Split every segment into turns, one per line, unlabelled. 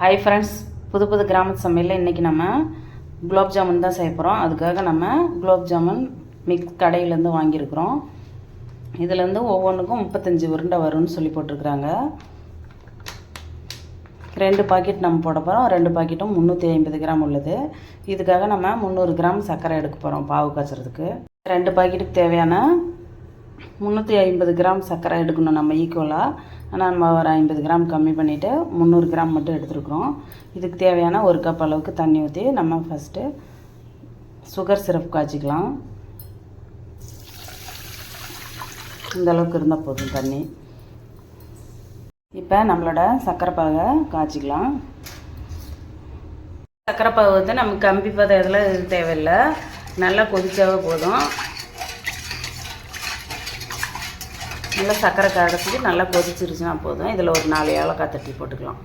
Hi friends புது புது கிராமத்து சமையலில் இன்றைக்கி நம்ம குலோப் ஜாமுன் தான் செய்ய போகிறோம் அதுக்காக நம்ம குலாப் ஜாமுன் மிக்ஸ் கடையிலேருந்து வாங்கியிருக்கிறோம். இதுலேருந்து ஒவ்வொன்றுக்கும் முப்பத்தஞ்சு உருண்டை வரும்னு சொல்லி போட்டிருக்கிறாங்க. ரெண்டு பாக்கெட் நம்ம போட போகிறோம் ரெண்டு பாக்கெட்டும் முந்நூற்றி ஐம்பது கிராம் உள்ளது. இதுக்காக நம்ம முந்நூறு கிராம் சர்க்கரை எடுக்க போகிறோம் பாவு காய்ச்சறதுக்கு. ரெண்டு பாக்கெட்டுக்கு தேவையான முந்நூற்றி ஐம்பது கிராம் சர்க்கரை எடுக்கணும் நம்ம ஈக்குவலாக ஆனால் நம்ம ஒரு ஐம்பது கிராம் கம்மி பண்ணிவிட்டு முந்நூறு கிராம் மட்டும் எடுத்துருக்குறோம். இதுக்கு தேவையான ஒரு கப் அளவுக்கு தண்ணி ஊற்றி நம்ம ஃபஸ்ட்டு சுகர் சிரப் காய்ச்சிக்கலாம். இந்த அளவுக்கு இருந்தால் போதும் தண்ணி. இப்போ நம்மளோட சர்க்கரை பாகை காய்ச்சிக்கலாம். சர்க்கரை பாகு வந்து நமக்கு கம்பி பதம் இதெல்லாம் தேவையில்லை. நல்லா கொதிச்சாவே போதும். நல்லா சர்க்கரை கடைச்சிட்டு நல்லா கொதிச்சிருச்சுன்னா போதும். இதில் ஒரு நாலு ஏலக்காய் தட்டி போட்டுக்கலாம்.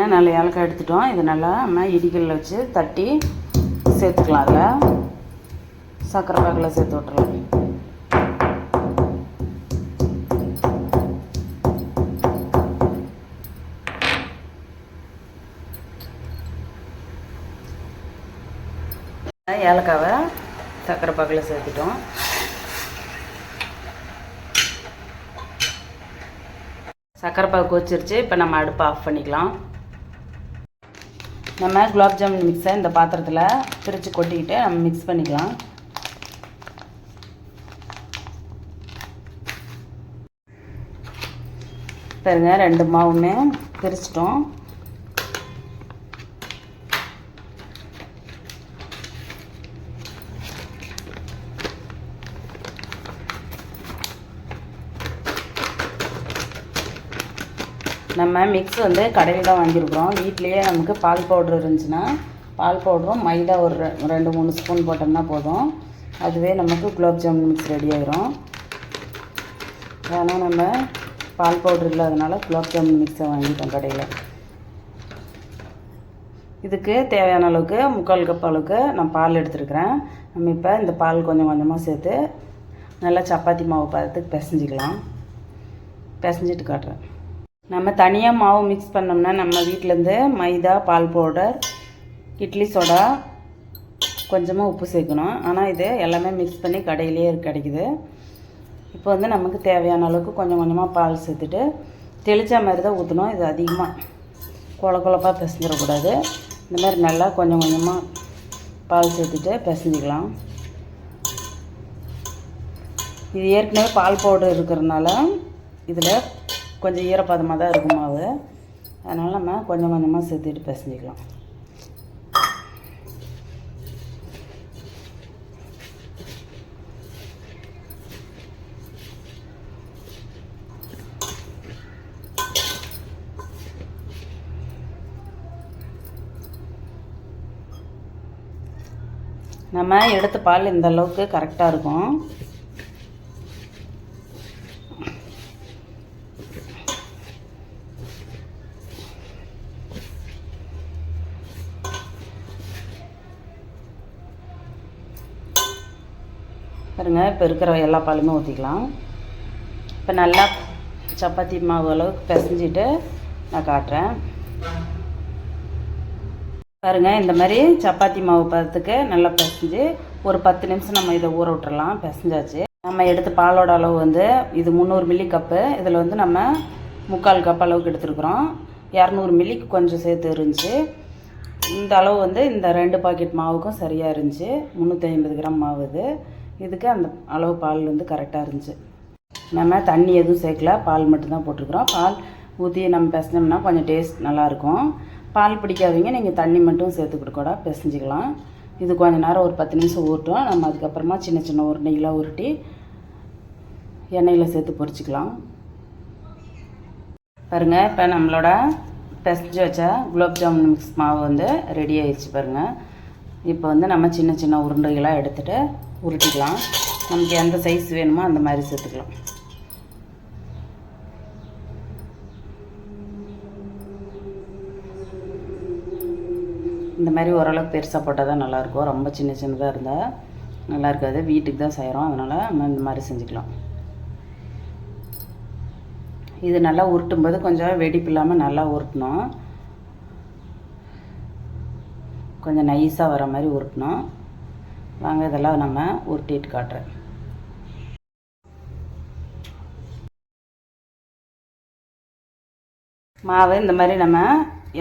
ஏன் நாலு ஏலக்காய் எடுத்துட்டோம்? இது நல்லா நம்ம இடிகளில் வச்சு தட்டி சேர்த்துக்கலாம் அதில். சர்க்கரை பாகில் சேர்த்து விட்டுறலாம். ஏலக்காவை சர்க்கரை பாகில் சேர்த்துட்டோம். சர்க்கரை பாகு கொச்சிருச்சு இப்போ நம்ம அடுப்பை ஆஃப் பண்ணிக்கலாம். நம்ம குலாப் ஜாமுன் மிக்ஸை இந்த பாத்திரத்தில் பிரித்து கொட்டிக்கிட்டு நம்ம மிக்ஸ் பண்ணிக்கலாம். பாருங்க ரெண்டு மாவுமே பிரிச்சிட்டோம். நம்ம மிக்ஸ் வந்து கடையில் தான் வாங்கியிருக்கிறோம். வீட்லேயே நமக்கு பால் பவுட்ரு இருந்துச்சுன்னா பால் பவுடரும் மைதா ஒரு ரெ- ரெண்டு மூணு ஸ்பூன் போட்டோம்னா போதும். அதுவே நமக்கு குலாப் ஜாமுன் மிக்ஸ் ரெடி ஆயிரும். ஆனால் நம்ம பால் பவுட்ரு இல்லாதனால குலாப் ஜாமுன் மிக்ஸை வாங்கிட்டோம் கடையில். இதுக்கு தேவையான அளவுக்கு முக்கால் கப் அளவுக்கு நான் பால் எடுத்துருக்கிறேன். நம்ம இப்போ இந்த பால் கொஞ்சம் கொஞ்சமாக சேர்த்து நல்லா சப்பாத்தி மாவு பதத்துக்கு பிசைஞ்சிக்கலாம். பிசைஞ்சிட்டு காட்டுறேன். நம்ம தனியாக மாவு மிக்ஸ் பண்ணோம்னா நம்ம வீட்டிலேருந்து மைதா பால் பவுடர் இட்லி சோடா கொஞ்சமாக உப்பு சேர்க்கணும். ஆனால் இது எல்லாமே மிக்ஸ் பண்ணி கடையிலேயே கிடைக்குது. இப்போ வந்து நமக்கு தேவையான அளவுக்கு கொஞ்சம் கொஞ்சமாக பால் சேர்த்துட்டு தெளித்த மாதிரி தான் ஊற்றணும் இது அதிகமாக கொல கொலப்பாக பிசைஞ்சிடக்கூடாது. இந்த மாதிரி நல்லா கொஞ்சம் கொஞ்சமாக பால் சேர்த்துட்டு பிசைஞ்சிக்கலாம். இது ஏற்கனவே பால் பவுடர் இருக்கிறதுனால இதில் கொஞ்சம் ஈரப்பதமாக தான் இருக்கும் மாவு. அதனால் நம்ம கொஞ்சம் கொஞ்சமாக சேர்த்துட்டு பிசைஞ்சிக்கலாம். நம்ம எடுத்த பால் இந்த அளவுக்கு கரெக்டாக இருக்கும். பாருங்க இப்போ இருக்கிற எல்லா பாலுமே ஊற்றிக்கலாம் இப்போ நல்லா சப்பாத்தி மாவு அளவுக்கு பிசைஞ்சிட்டு நான் காட்டுறேன். பாருங்கள் இந்த மாதிரி சப்பாத்தி மாவு பதத்துக்கு நல்லா பிசைஞ்சு ஒரு பத்து நிமிஷம் நம்ம இதை ஊற விட்டுறலாம். பிசைஞ்சாச்சு. நம்ம எடுத்த பாலோட அளவு வந்து இது முந்நூறு மில்லி கப்பு இதில் வந்து நம்ம முக்கால் கப் அளவுக்கு எடுத்துருக்குறோம். இரநூறு மில்லிக்கு கொஞ்சம் சேர்த்து இருந்துச்சு. இந்த அளவு வந்து இந்த ரெண்டு பாக்கெட் மாவுக்கும் சரியாக இருந்துச்சு. முந்நூற்றி ஐம்பது கிராம் மாவு இது. இதுக்கு அந்த அளவு பால் வந்து கரெக்டாக இருந்துச்சு. நம்ம தண்ணி எதுவும் சேர்க்கல. பால் மட்டும்தான் போட்டிருக்கிறோம். பால் ஊற்றி நம்ம பிசைஞ்சோம்னா கொஞ்சம் டேஸ்ட் நல்லாயிருக்கும் பால் பிடிக்காதவங்க நீங்கள் தண்ணி மட்டும் சேர்த்துக்கிட்டு கூட பிசைஞ்சிக்கலாம். இது கொஞ்ச நேரம் ஒரு பத்து நிமிஷம் ஊட்டும் நம்ம அதுக்கப்புறமா சின்ன சின்ன உருண்டைகளாக உருட்டி எண்ணெயில் சேர்த்து பொரிச்சிக்கலாம். பாருங்கள் இப்போ நம்மளோட பிசைஞ்சு வச்ச குலோப் ஜாமுன் மிக்ஸ் மாவு வந்து ரெடி ஆயிடுச்சு பாருங்கள் இப்போ வந்து நம்ம சின்ன சின்ன உருண்டைகளாக எடுத்துகிட்டு உருட்டிக்கலாம். நமக்கு எந்த சைஸ் வேணுமோ அந்த மாதிரி சேர்த்துக்கலாம். இந்த மாதிரி ஓரளவுக்கு பெருசாக போட்டால் தான் நல்லாயிருக்கும். ரொம்ப சின்ன சின்னதாக இருந்தால் நல்லா இருக்காது வீட்டுக்கு தான் செய்கிறோம் அதனால் நம்ம இந்த மாதிரி செஞ்சுக்கலாம். இது நல்லா உருட்டும்போது கொஞ்சம் வெடிப்பு இல்லாமல் நல்லா உருட்டணும். கொஞ்சம் நைஸாக வர மாதிரி உருட்டணும். வாங்க இதெல்லாம் நம்ம உருட்டிட்டு காட்டுறேன். மாவு இந்த மாதிரி நம்ம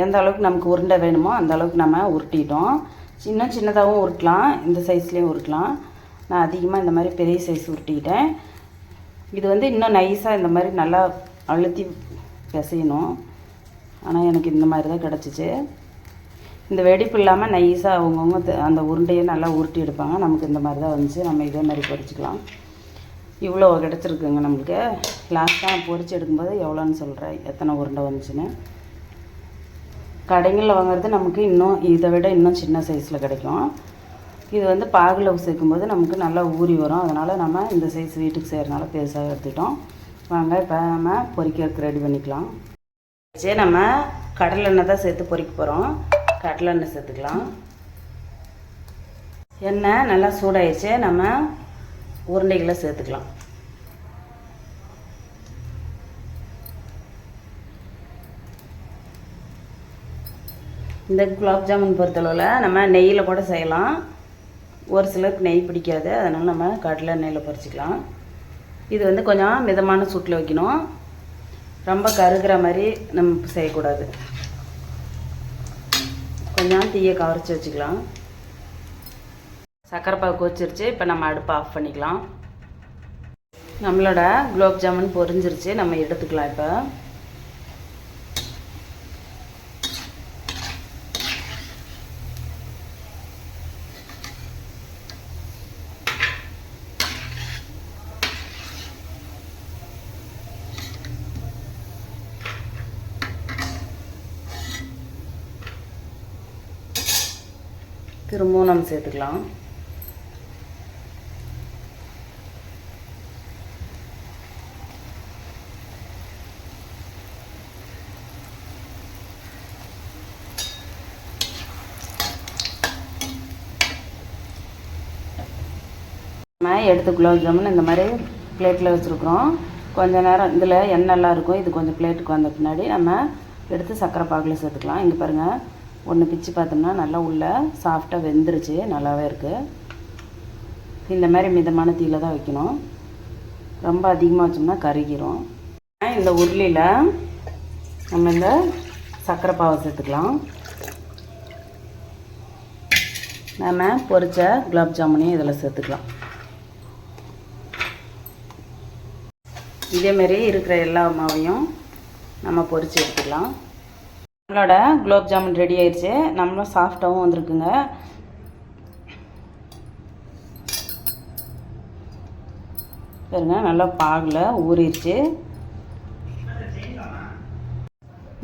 எந்த அளவுக்கு நமக்கு உருண்டை வேணுமோ அந்த அளவுக்கு நம்ம உருட்டிட்டோம். சின்ன சின்னதாகவும் உருட்டலாம் இந்த சைஸ்லேயும் உருட்டலாம். நான் அதிகமாக இந்த மாதிரி பெரிய சைஸ் உருட்டிக்கிட்டேன். இது வந்து இன்னும் நைஸாக இந்த மாதிரி நல்லா அழுத்தி பிசையணும். ஆனால் எனக்கு இந்த மாதிரி தான் கிடச்சிச்சு. இந்த வெடிப்பு இல்லாமல் நைஸாக அவங்கவுங்க அந்த உருண்டையை நல்லா உருட்டி எடுப்பாங்க. நமக்கு இந்த மாதிரி தான் வந்துச்சு. நம்ம இதே மாதிரி பொறிச்சிக்கலாம். இவ்வளோ கிடச்சிருக்குங்க நம்மளுக்கு. லாஸ்ட்டாக பொறிச்சு எடுக்கும்போது எவ்வளோன்னு சொல்கிறேன் எத்தனை உருண்டை வந்துச்சுன்னு. கடைங்களில் வாங்குறது நமக்கு இன்னும் இதை விட இன்னும் சின்ன சைஸில் கிடைக்கும். இது வந்து பாகில் சேர்க்கும்போது நமக்கு நல்லா ஊறி வரும். அதனால் நம்ம இந்த சைஸ் வீட்டுக்கு செய்கிறனால பெருசாக எடுத்துட்டோம் வாங்க இப்போ நம்ம பொறிக்கிறதுக்கு ரெடி பண்ணிக்கலாம். சரி நம்ம கடலெண்ணெய் தான் சேர்த்து பொறிக்க போகிறோம் கடலெண்ணெய் சேர்த்துக்கலாம். எண்ணெய் நல்லா சூடாயிடுச்சு. நம்ம உருண்டைகளை சேர்த்துக்கலாம். இந்த குலாப் ஜாமுன் பொறுத்தளவில் நம்ம நெய்யில் கூட செய்யலாம். ஒரு சிலருக்கு நெய் பிடிக்காது. அதனால் நம்ம கடலை எண்ணெயில் பறிச்சிக்கலாம் இது வந்து கொஞ்சம் மிதமான சூட்டில் வைக்கணும். ரொம்ப கருகிற மாதிரி நம்ம செய்யக்கூடாது. கொஞ்சம் தீயை கவரிச்சு வச்சுக்கலாம் சக்கரை பாகு கொச்சிருச்சு இப்போ நம்ம அடுப்பை ஆஃப் பண்ணிக்கலாம். நம்மளோட குலோப் ஜாமுன் பொரிஞ்சிருச்சு நம்ம எடுத்துக்கலாம் இப்போ. திரும்பவும் நம்ம சேர்த்துக்கலாம். நம்ம எடுத்து குலோப் ஜாமுன் இந்த மாதிரி பிளேட்டில் வச்சுருக்குறோம். கொஞ்ச நேரம் இதில் எண்ணெய்லாம் இருக்கும். இது கொஞ்சம் பிளேட்டுக்கு வந்த பின்னாடி நம்ம எடுத்து சக்கரை பாகில் சேர்த்துக்கலாம். இங்கே பாருங்கள் ஒன்று பிச்சு பார்த்தோம்னா நல்லா உள்ள சாஃப்டாக வெந்துருச்சு. நல்லாவே இருக்குது இந்த மாதிரி மிதமான தீயில தான் வைக்கணும். ரொம்ப அதிகமாக வச்சோம்னா கருகிரும். இந்த உருளியில் நம்ம இந்த சர்க்கரை பாவை சேர்த்துக்கலாம். நம்ம பொரித்த குலாப் ஜாமுனையும் இதில் சேர்த்துக்கலாம். இதேமாரி இருக்கிற எல்லா மாவையும் நம்ம பொரிச்சு எடுத்துக்கலாம். நம்மளோட குலோப் ஜாமுன் ரெடி ஆயிடுச்சு நம்மளும் சாஃப்டாகவும் வந்திருக்குங்க. பாருங்க நல்லா பாகில் ஊறிடுச்சு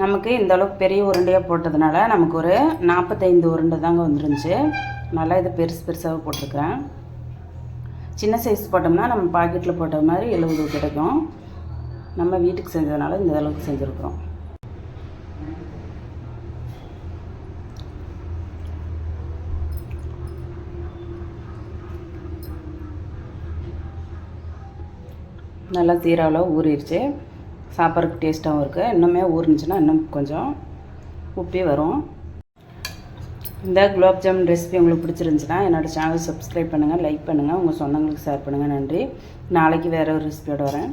நமக்கு இந்த அளவுக்கு பெரிய உருண்டையாக போட்டதுனால நமக்கு ஒரு நாற்பத்தைந்து உருண்டை தாங்க வந்துருந்துச்சு. நல்லா இது பெருசு பெருசாக போட்டிருக்கிறேன். சின்ன சைஸ் போட்டோம்னா நம்ம பாக்கெட்டில் போட்ட மாதிரி எழுபது கிடைக்கும். நம்ம வீட்டுக்கு செஞ்சதுனால இந்த அளவுக்கு செஞ்சுருக்குறோம். நல்லா சீராவில் ஊறிடுச்சு சாப்பாடுக்கு டேஸ்ட்டாகவும் இருக்குது இன்னுமே ஊறினுச்சுன்னா இன்னும் கொஞ்சம் உப்பி வரும். இந்த குலாப் ஜாமுன் ரெசிபி உங்களுக்கு பிடிச்சிருந்துச்சுன்னா என்னோடய சேனல் சப்ஸ்கிரைப் பண்ணுங்கள் லைக் பண்ணுங்கள் உங்கள் சொந்தங்களுக்கு ஷேர் பண்ணுங்கள் நன்றி. நாளைக்கு வேறு ஒரு ரெசிபியோடு வரேன்.